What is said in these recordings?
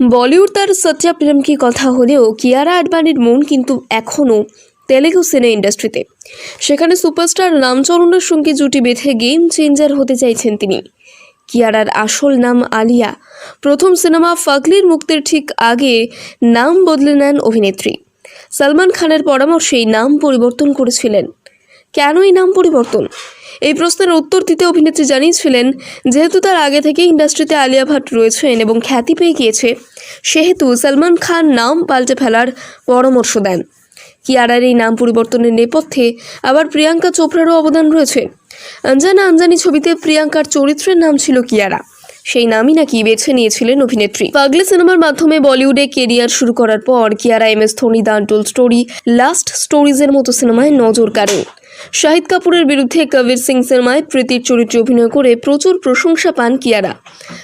বলিউড তার সচ্চা প্রেম কি কথা হলেও কিয়ারা আডবাণীর মন কিন্তু এখনও তেলেগু সিনে ইন্ডাস্ট্রিতে। সেখানে সুপারস্টার রামচরণের সঙ্গে জুটি বেঁধে গেম চেঞ্জার হতে চাইছেন তিনি। কিয়ারার আসল নাম আলিয়া। প্রথম সিনেমা ফাগলির মুক্তির ঠিক আগে নাম বদলে নেন অভিনেত্রী। সালমান খানের পরামর্শেই নাম পরিবর্তন করেছিলেন। কেন এই নাম পরিবর্তন? এই প্রশ্নের উত্তর দিতে অভিনেত্রী জানিয়েছিলেন, যেহেতু তার আগে থেকে ইন্ডাস্ট্রিতে আলিয়া ভাট রয়েছেন এবং খ্যাতি পেয়ে গিয়েছে, সেহেতু সলমান খান নাম পাল্টে ফেলার পরামর্শ দেন। কিয়ারার এই নাম পরিবর্তনের নেপথ্যে আবার প্রিয়াঙ্কা চোপড়ারও অবদান রয়েছে। আঞ্জানা আঞ্জানি ছবিতে প্রিয়াঙ্কার চরিত্রের নাম ছিল কিয়ারা। সেই নামই নাকি বেছে নিয়েছিলেন অভিনেত্রী। পাগলে সিনেমার মাধ্যমে বলিউডে কেরিয়ার শুরু করার পর Kiara, M S, Dhoni the untold story, last স্টোরিজের মতো সিনেমায় নজর কাড়েন। শাহিদ কাপুরের বিরুদ্ধে কবির সিং সিনেমায় প্রীতির চরিত্রে অভিনয় করে প্রচুর প্রশংসা পান কিয়ারা।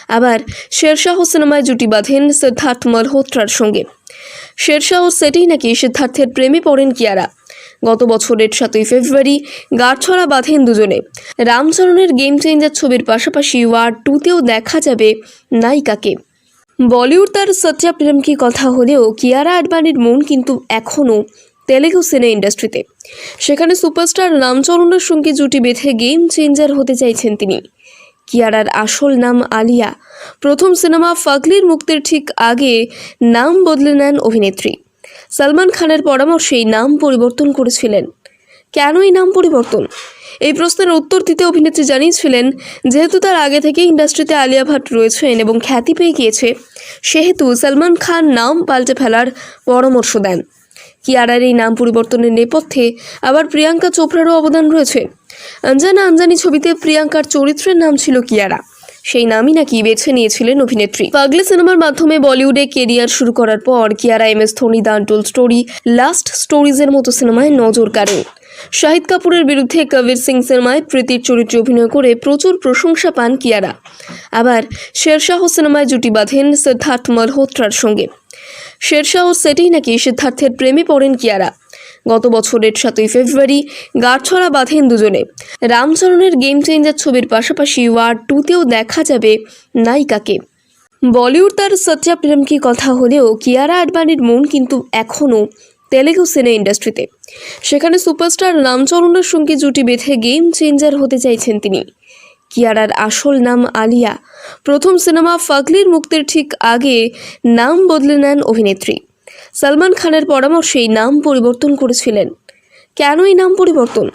আবার শেরশাহ সিনেমায় জুটি বাঁধেন সিদ্ধার্থ মালহোত্রার সঙ্গে। শেরশাহ সেটেই নাকি সিদ্ধার্থের প্রেমে পড়েন কিয়ারা। গত বছরের সাতই ফেব্রুয়ারি গাঁটছড়া বাঁধেন দুজনে। রামচরণের গেম চেঞ্জার ছবির পাশাপাশি ওয়ার্ড টুতেও দেখা যাবে নায়িকাকে। বলিউড তার সচ্চা প্রেম কি কথা হলেও কিয়ারা আডবাণীর মন কিন্তু এখনও তেলেগু সিনে ইন্ডাস্ট্রিতে। সেখানে সুপারস্টার রামচরণের সঙ্গে জুটি বেঁধে গেম চেঞ্জার হতে চাইছেন তিনি। কিয়ারার আসল নাম আলিয়া। প্রথম সিনেমা ফাগলির মুক্তির ঠিক আগে নাম বদলে নেন অভিনেত্রী। সালমান খানের পরামর্শেই নাম পরিবর্তন করেছিলেন। কেন এই নাম পরিবর্তন? এই প্রশ্নের উত্তর দিতে অভিনেত্রী জানিয়েছিলেন, যেহেতু তার আগে থেকে ইন্ডাস্ট্রিতে আলিয়া ভাট রয়েছেন এবং খ্যাতি পেয়ে গিয়েছে, সেহেতু সালমান খান নাম পাল্টে ফেলার পরামর্শ দেন। কিয়ারার এই নাম পরিবর্তনের নেপথ্যে আবার প্রিয়াঙ্কা চোপড়ারও অবদান রয়েছে। আঞ্জানা আঞ্জানি ছবিতে প্রিয়াঙ্কার চরিত্রের নাম ছিল কিয়ারা। সেই নামই নাকি বেছে নিয়েছিলেন অভিনেত্রী। পাগলে সিনেমার মাধ্যমে বলিউডে কেরিয়ার শুরু করার পর Kiara M S Dhoni the story, last স্টোরিজের মতো সিনেমায় নজর কাড়েন। শাহিদ কাপুরের বিরুদ্ধে কবির সিং সিনেমায় প্রীতির চরিত্রে অভিনয় করে প্রচুর প্রশংসা পান কিয়ারা। আবার শেরশাহ সিনেমায় জুটি বাঁধেন সিদ্ধার্থ মালহোত্রার সঙ্গে। শেরশাহ সেটেই নাকি সিদ্ধার্থের প্রেমে পড়েন কিয়ারা। গত বছরের সাতই ফেব্রুয়ারি গাঁটছড়া বাঁধেন দুজনে। রামচরণের গেম চেঞ্জার ছবির পাশাপাশি ওয়ার টুতেও দেখা যাবে নায়িকাকে। বলিউড তার সচ্চা প্রেম কি কথা হলেও কিয়ারা আডবাণীর মন কিন্তু এখনও তেলেগু সিনে ইন্ডাস্ট্রিতে। সেখানে সুপারস্টার রামচরণের সঙ্গে জুটি বেঁধে গেম চেঞ্জার হতে চাইছেন তিনি। কিয়ারার আসল নাম আলিয়া। প্রথম সিনেমা ফাগলির মুক্তির ঠিক আগে নাম বদলে নেন অভিনেত্রী। সালমান খানের পরামর্শেই নাম পরিবর্তন করেছিলেন। কেন এই নাম পরিবর্তন?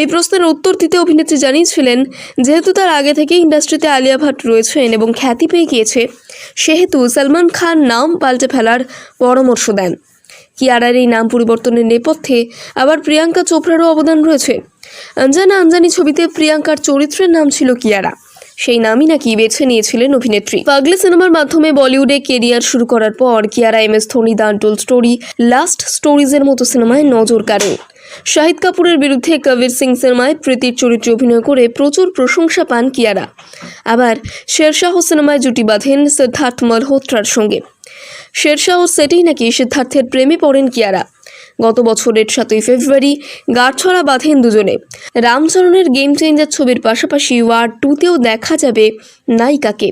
এই প্রশ্নের উত্তর দিতে অভিনেত্রী জানিয়েছিলেন, যেহেতু তার আগে থেকে ইন্ডাস্ট্রিতে আলিয়া ভাট রয়েছেন এবং খ্যাতি পেয়ে গিয়েছে, সেহেতু সলমান খান নাম পাল্টে ফেলার পরামর্শ দেন। কিয়ারার এই নাম পরিবর্তনের নেপথ্যে আবার প্রিয়াঙ্কা চোপড়ারও অবদান রয়েছে। আঞ্জানা আঞ্জানি ছবিতে প্রিয়াঙ্কার চরিত্রের নাম ছিল কিয়ারা। সেই নামই নাকি বেছে নিয়েছিলেন অভিনেত্রী। পাগলে সিনেমার মাধ্যমে বলিউডে কেরিয়ার শুরু করার পর Kiara, M S Dhoni the untold story, last স্টোরিজের মতো সিনেমায় নজর কাড়েন। শাহিদ কাপুরের বিরুদ্ধে কবির সিং সিনেমায় প্রীতির চরিত্রে অভিনয় করে প্রচুর প্রশংসা পান কিয়ারা। আবার শেরশাহ সিনেমায় জুটি বাঁধেন সিদ্ধার্থ মালহোত্রার সঙ্গে। শেরশাহ ও সেটেই নাকি সিদ্ধার্থের প্রেমে পড়েন কিয়ারা। গত বছরের সাতই ফেব্রুয়ারি গাঁটছড়া বাঁধেন দুজনে। রামচরণের গেম চেঞ্জার ছবির পাশাপাশি ওয়ার টুতেও দেখা যাবে নায়িকাকে।